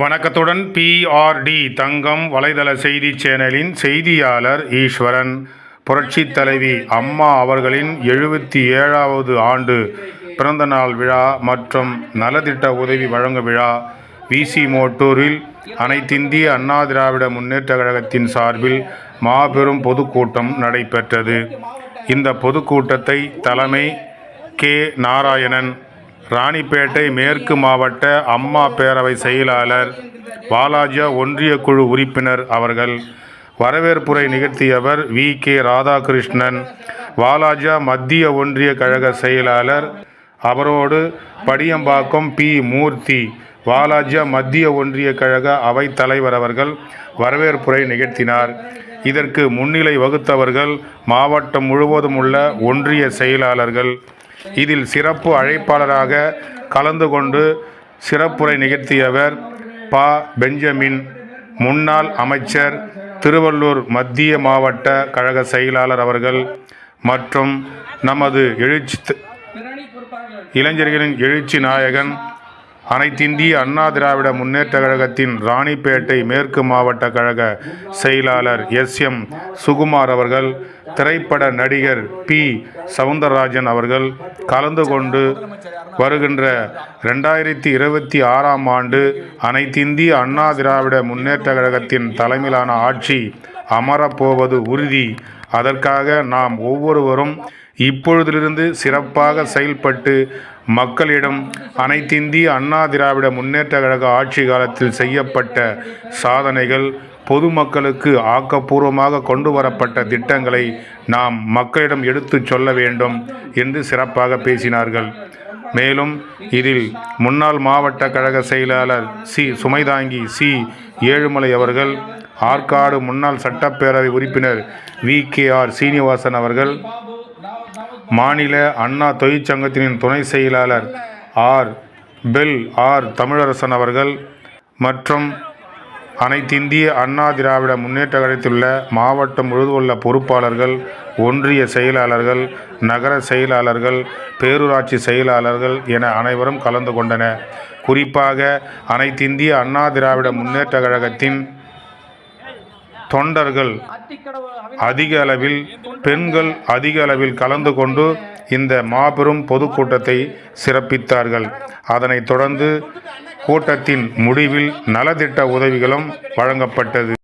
வணக்கத்துடன் பிஆர்டி தங்கம் வலைதள செய்தி சேனலின் செய்தியாளர் ஈஸ்வரன். புரட்சித் தலைவி அம்மா அவர்களின் எழுபத்தி ஏழாவது ஆண்டு பிறந்தநாள் விழா மற்றும் நலத்திட்ட உதவி வழங்கும் விழா. விசி மோட்டூரில் அனைத்திந்திய அண்ணா திராவிட முன்னேற்ற கழகத்தின் சார்பில் மாபெரும் பொதுக்கூட்டம் நடைபெற்றது. இந்த பொதுக்கூட்டத்தை தலைமை கே நாராயணன் ராணிப்பேட்டை மேற்கு மாவட்ட அம்மா பேரவை செயலாளர் வாலாஜா ஒன்றிய குழு உறுப்பினர் அவர்கள் வரவேற்புரை நிகழ்த்தியவர் வி. கே. ராதாகிருஷ்ணன் வாலாஜா மத்திய ஒன்றிய கழக செயலாளர் அவரோடு படியம்பாக்கம் பி. மூர்த்தி வாலாஜா மத்திய ஒன்றிய கழக அவைத் தலைவர் அவர்கள் வரவேற்புரை நிகழ்த்தினார். இதற்கு முன்னிலை வகுத்தவர்கள் மாவட்டம் முழுவதும் உள்ள ஒன்றிய செயலாளர்கள் இதில் சிறப்பு அழைப்பாளராக கலந்து கொண்டு சிறப்புரை நிகழ்த்தியவர் ப. பெஞ்சமின். முன்னாள் அமைச்சர் திருவள்ளூர் மத்திய மாவட்ட கழக செயலாளர் அவர்கள் மற்றும் நமது எழுச்சி இளைஞர்களின் எழுச்சி நாயகன் அனைத்திந்திய அண்ணா திராவிட முன்னேற்ற கழகத்தின் ராணிப்பேட்டை மேற்கு மாவட்ட கழக செயலாளர் எஸ் எம் சுகுமார் அவர்கள் திரைப்பட நடிகர் பி. சவுந்தரராஜன் அவர்கள் கலந்து கொண்டு வருகின்ற ரெண்டாயிரத்தி இருபத்தி ஆறாம் ஆண்டு அனைத்திந்திய அண்ணா திராவிட முன்னேற்ற கழகத்தின் தலைமையிலான ஆட்சி அமரப்போவது உறுதி. அதற்காக நாம் ஒவ்வொருவரும் இப்பொழுதிலிருந்து சிறப்பாக செயல்பட்டு மக்களிடம் அனைத்திந்திய அண்ணா திராவிட முன்னேற்ற கழக ஆட்சி காலத்தில் செய்யப்பட்ட சாதனைகள் பொதுமக்களுக்கு ஆக்கப்பூர்வமாக கொண்டு வரப்பட்ட திட்டங்களை நாம் மக்களிடம் எடுத்துச் சொல்ல வேண்டும் என்று சிறப்பாக பேசினார்கள். மேலும் இதில் முன்னாள் மாவட்ட கழக செயலாளர் சி. சுமைதாங்கி சி. ஏழுமலை அவர்கள் ஆற்காடு முன்னாள் சட்டப்பேரவை உறுப்பினர் வி. கே. ஆர். சீனிவாசன் அவர்கள் மாநில அண்ணா தொழிற்சங்கத்தின் துணை செயலாளர் ஆர். Bell R. தமிழரசன் அவர்கள் மற்றும் அனைத்திந்திய அண்ணா திராவிட முன்னேற்ற கழகத்திலுள்ள மாவட்டம் முழுவதும் உள்ள பொறுப்பாளர்கள் ஒன்றிய செயலாளர்கள் நகர செயலாளர்கள் பேரூராட்சி செயலாளர்கள் என அனைவரும் கலந்து கொண்டனர். குறிப்பாக அனைத்திந்திய அண்ணா திராவிட முன்னேற்ற கழகத்தின் தொண்டர்கள் அதிக அளவில் பெண்கள் அதிக அளவில் கலந்து கொண்டு இந்த மாபெரும் பொதுக்கூட்டத்தை சிறப்பித்தார்கள். அதனைத் தொடர்ந்து கூட்டத்தின் முடிவில் நலத்திட்ட உதவிகளும் வழங்கப்பட்டது.